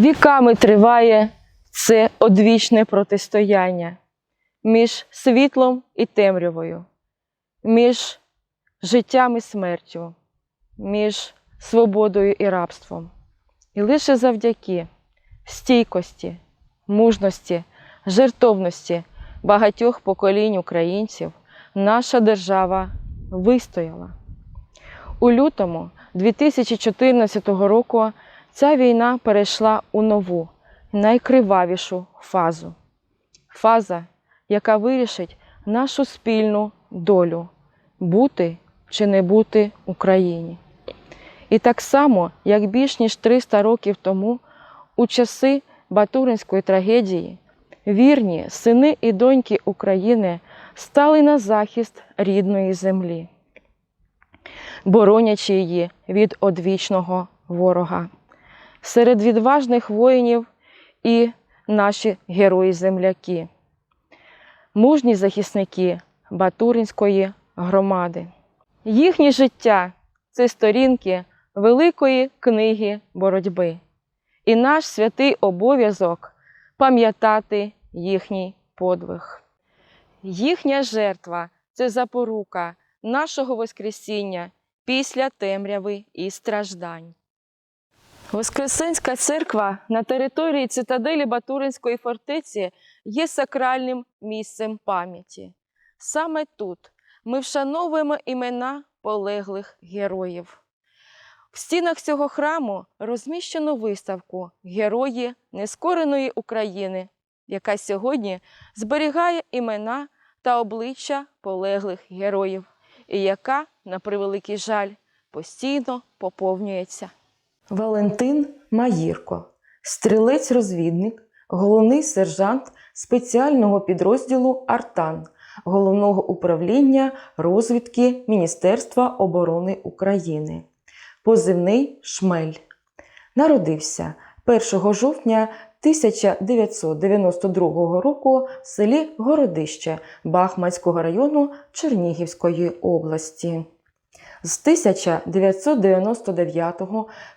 Віками триває це одвічне протистояння між світлом і темрявою, між життям і смертю, між свободою і рабством. І лише завдяки стійкості, мужності, жертовності багатьох поколінь українців наша держава вистояла. У лютому 2014 року ця війна перейшла у нову, найкривавішу фазу. Фаза, яка вирішить нашу спільну долю бути чи не бути Україні. І так само, як більш ніж 300 років тому, у часи Батуринської трагедії, вірні сини і доньки України стали на захист рідної землі, боронячи її від одвічного ворога. Серед відважних воїнів і наші герої-земляки, мужні захисники Батуринської громади. Їхнє життя це сторінки великої книги боротьби. І наш святий обов'язок пам'ятати їхній подвиг. Їхня жертва це запорука нашого Воскресіння після темряви і страждань. Воскресенська церква на території цитаделі Батуринської фортеці є сакральним місцем пам'яті. Саме тут ми вшановуємо імена полеглих героїв. В стінах цього храму розміщено виставку Герої нескореної України, яка сьогодні зберігає імена та обличчя полеглих героїв, і яка, на превеликий жаль, постійно поповнюється. Валентин Маїрко, стрілець-розвідник, головний сержант спеціального підрозділу Артан Головного управління розвідки Міністерства оборони України. Позивний Шмель. Народився 1 жовтня 1992 року в селі Городище Бахмацького району Чернігівської області. З 1999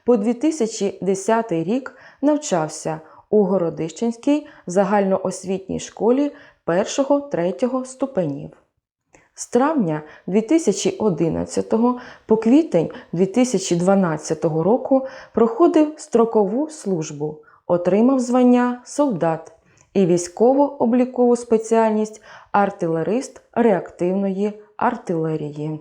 по 2010 рік навчався у Городищенській загальноосвітній школі 1-3 ступенів. З травня 2011 по квітень 2012 року проходив строкову службу, отримав звання солдат і військово-облікову спеціальність артилерист реактивної артилерії.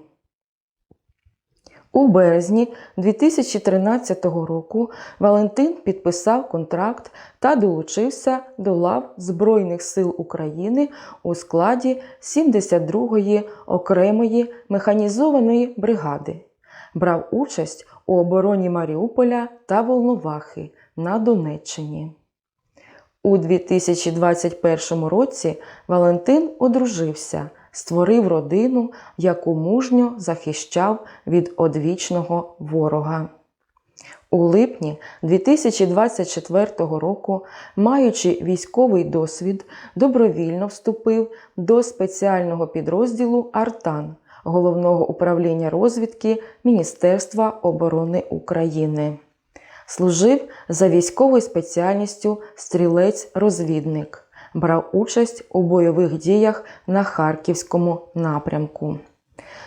У березні 2013 року Валентин підписав контракт та долучився до лав Збройних сил України у складі 72-ї окремої механізованої бригади. Брав участь у обороні Маріуполя та Волновахи на Донеччині. У 2021 році Валентин одружився, створив родину, яку мужньо захищав від одвічного ворога. У липні 2024 року, маючи військовий досвід, добровільно вступив до спеціального підрозділу Артан Головного управління розвідки Міністерства оборони України. Служив за військовою спеціальністю стрілець-розвідник, брав участь у бойових діях на Харківському напрямку.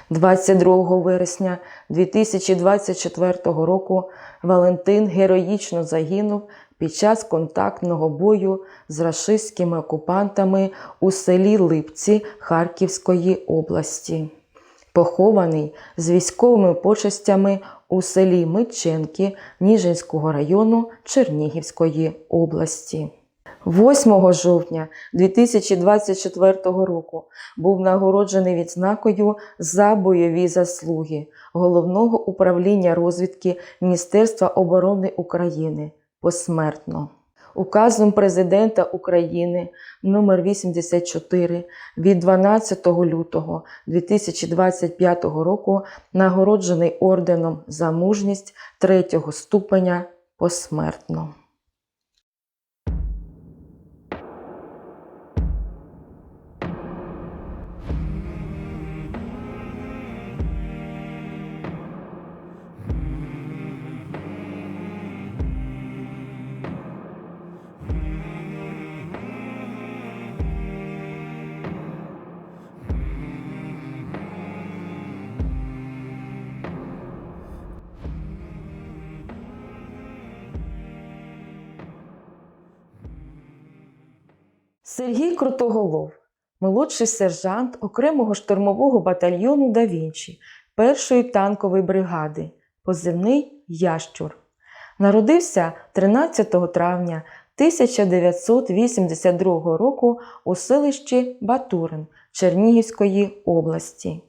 22 вересня 2024 року Валентин героїчно загинув під час контактного бою з рашистськими окупантами у селі Липці Харківської області. Похований з військовими почестями у селі Митченки Ніжинського району Чернігівської області. 8 жовтня 2024 року був нагороджений відзнакою за бойові заслуги Головного управління розвідки Міністерства оборони України посмертно. Указом Президента України номер 84 від 12 лютого 2025 року нагороджений орденом за мужність третього ступеня посмертно. Сергій Крутоголов, молодший сержант окремого штурмового батальйону Да Вінчі першої танкової бригади, позивний Ящур. Народився 13 травня 1982 року у селищі Батурин Чернігівської області.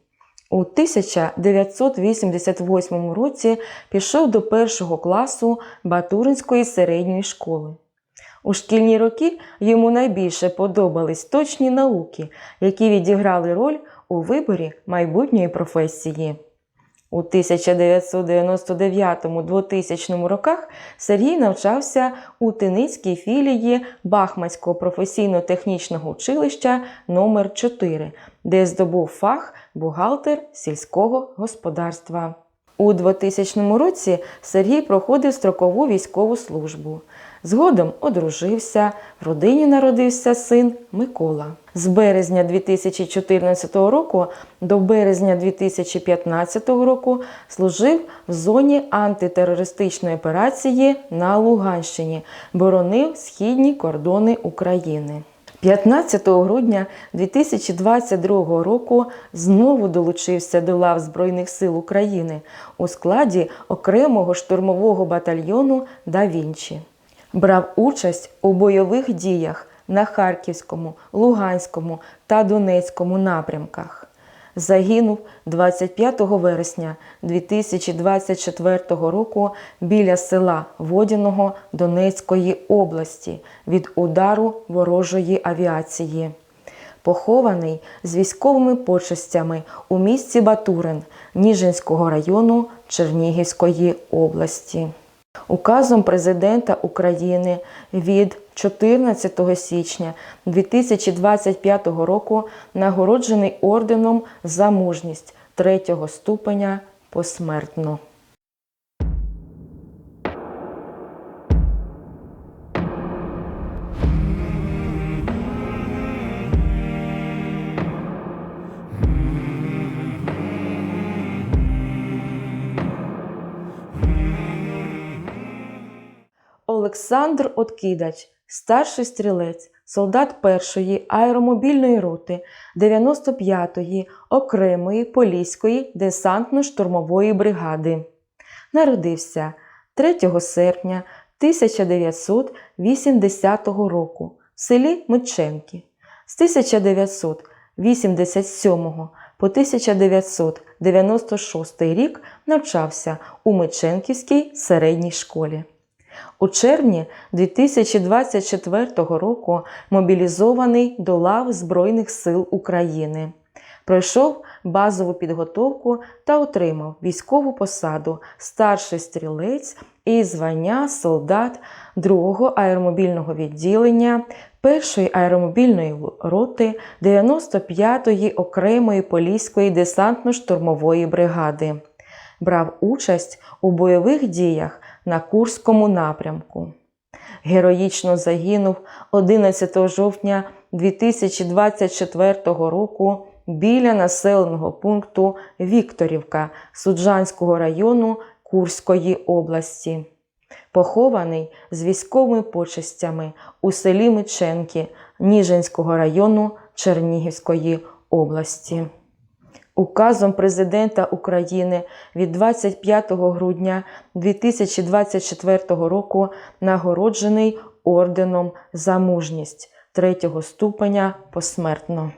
У 1988 році пішов до першого класу Батуринської середньої школи. У шкільні роки йому найбільше подобались точні науки, які відіграли роль у виборі майбутньої професії. У 1999-2000 роках Сергій навчався у Тиницькій філії Бахмацького професійно-технічного училища номер 4 де здобув фах бухгалтер сільського господарства. У 2000 році Сергій проходив строкову військову службу. Згодом одружився, в родині народився син Микола. З березня 2014 року до березня 2015 року служив в зоні антитерористичної операції на Луганщині, боронив східні кордони України. 15 грудня 2022 року знову долучився до лав Збройних сил України у складі окремого штурмового батальйону Да Вінчі. Брав участь у бойових діях на Харківському, Луганському та Донецькому напрямках. Загинув 25 вересня 2024 року біля села Водяного Донецької області від удару ворожої авіації. Похований з військовими почестями у місті Батурин Ніжинського району Чернігівської області. Указом президента України від 14 січня 2025 року нагороджений орденом за мужність третього ступеня посмертно. Олександр Откидач, старший стрілець, солдат першої аеромобільної роти 95-ї окремої поліської десантно-штурмової бригади. Народився 3 серпня 1980 року в селі Миченки. З 1987 по 1996 рік навчався у Миченківській середній школі. У червні 2024 року мобілізований до лав Збройних сил України. Пройшов базову підготовку та отримав військову посаду старший стрілець і звання солдат 2-го аеромобільного відділення 1-ї аеромобільної роти 95-ї окремої поліської десантно-штурмової бригади. Брав участь у бойових діях на Курському напрямку. Героїчно загинув 11 жовтня 2024 року біля населеного пункту Вікторівка Суджанського району Курської області. Похований з військовими почестями у селі Миченки Ніжинського району Чернігівської області. Указом президента України від 25 грудня 2024 року нагороджений орденом за мужність третього ступеня посмертно.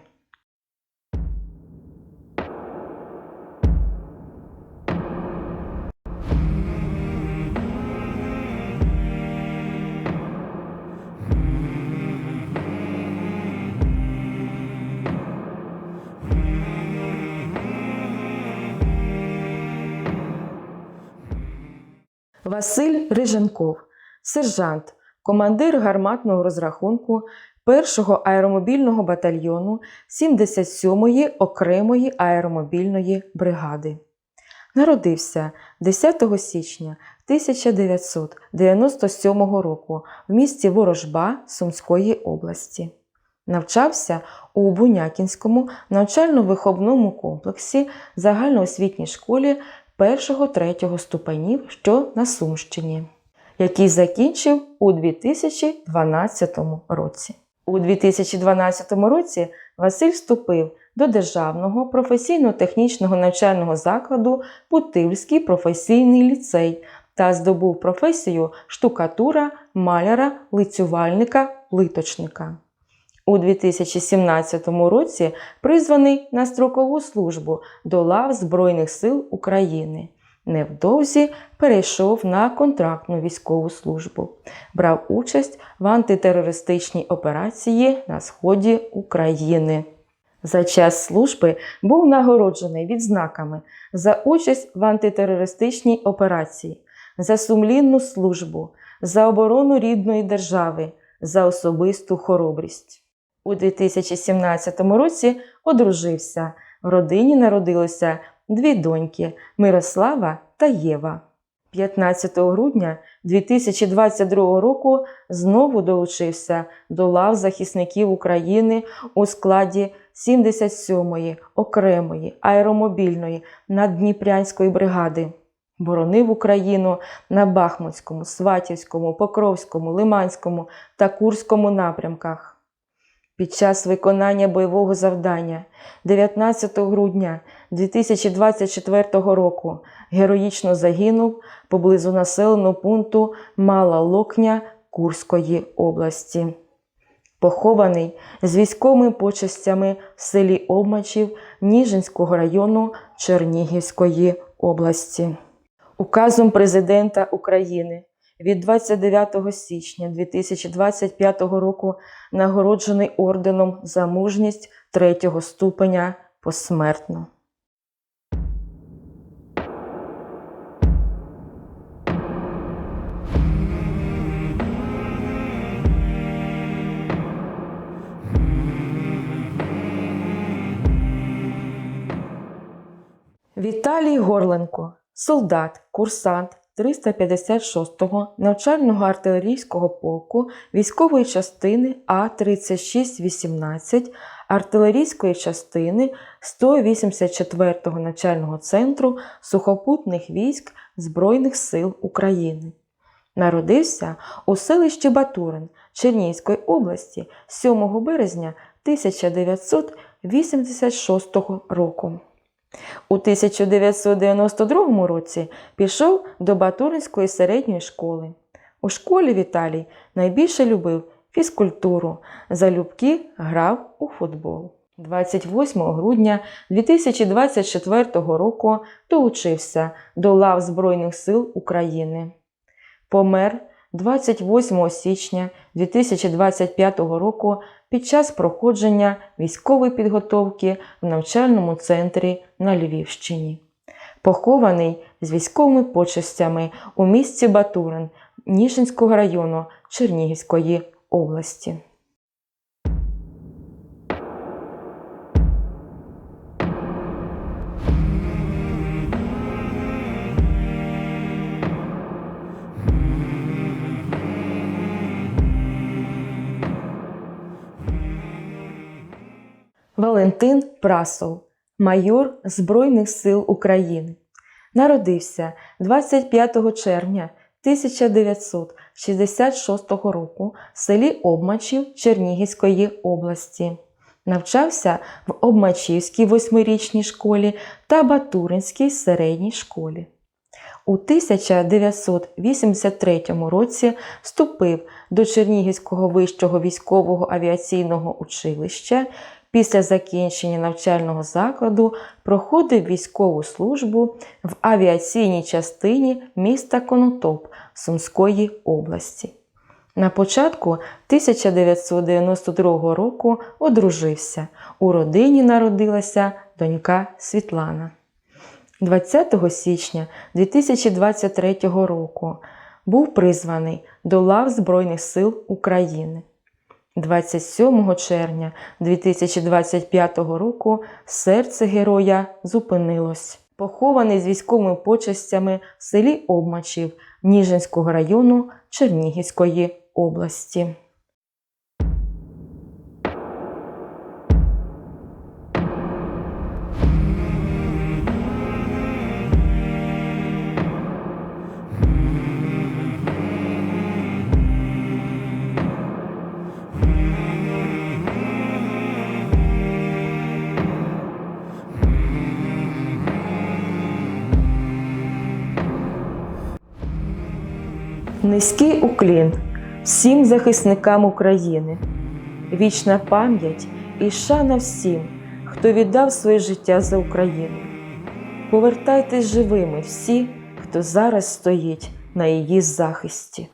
Василь Риженков, сержант, командир гарматного розрахунку 1-го аеромобільного батальйону 77-ї окремої аеромобільної бригади. Народився 10 січня 1997 року в місті Ворожба Сумської області. Навчався у Бунякінському навчально-виховному комплексі загальноосвітній школі 1-3 ступенів, що на Сумщині, який закінчив у 2012 році. У 2012 році Василь вступив до Державного професійно-технічного навчального закладу Путивльський професійний ліцей та здобув професію штукатура, маляра, лицювальника, плиточника. У 2017 році призваний на строкову службу до лав Збройних сил України. Невдовзі перейшов на контрактну військову службу. Брав участь в антитерористичній операції на сході України. За час служби був нагороджений відзнаками за участь в антитерористичній операції, за сумлінну службу, за оборону рідної держави, за особисту хоробрість. У 2017 році одружився. В родині народилося дві доньки Мирослава та Єва. 15 грудня 2022 року знову долучився до лав захисників України у складі 77-ї окремої аеромобільної наддніпрянської бригади. Боронив Україну на Бахмутському, Сватівському, Покровському, Лиманському та Курському напрямках. Під час виконання бойового завдання 19 грудня 2024 року героїчно загинув поблизу населеного пункту Мала Локня Курської області. Похований з військовими почестями в селі Обмачів Ніжинського району Чернігівської області. Указом Президента України від 29 січня 2025 року нагороджений орденом за мужність третього ступеня посмертно. Віталій Горленко, солдат, курсант 356-го навчального артилерійського полку військової частини А3618 артилерійської частини 184-го навчального центру сухопутних військ Збройних сил України. Народився у селищі Батурин Чернігівської області 7 березня 1986 року. У 1992 році пішов до Батуринської середньої школи. У школі Віталій найбільше любив фізкультуру, залюбки грав у футбол. 28 грудня 2024 року долучився до лав Збройних сил України. Помер 28 січня 2025 року під час проходження військової підготовки в навчальному центрі на Львівщині. Похований з військовими почестями у місті Батурин Ніжинського району Чернігівської області. Валентин Прасов, майор Збройних сил України. Народився 25 червня 1966 року в селі Обмачів Чернігівської області. Навчався в Обмачівській восьмирічній школі та Батуринській середній школі. У 1983 році вступив до Чернігівського вищого військового авіаційного училища. Після закінчення навчального закладу проходив військову службу в авіаційній частині міста Конотоп Сумської області. На початку 1992 року одружився. У родині народилася донька Світлана. 20 січня 2023 року був призваний до лав Збройних сил України. 27 червня 2025 року серце героя зупинилось. Похований з військовими почестями в селі Обмачів Ніжинського району Чернігівської області. Низький уклін всім захисникам України, вічна пам'ять і шана всім, хто віддав своє життя за Україну. Повертайтесь живими всі, хто зараз стоїть на її захисті.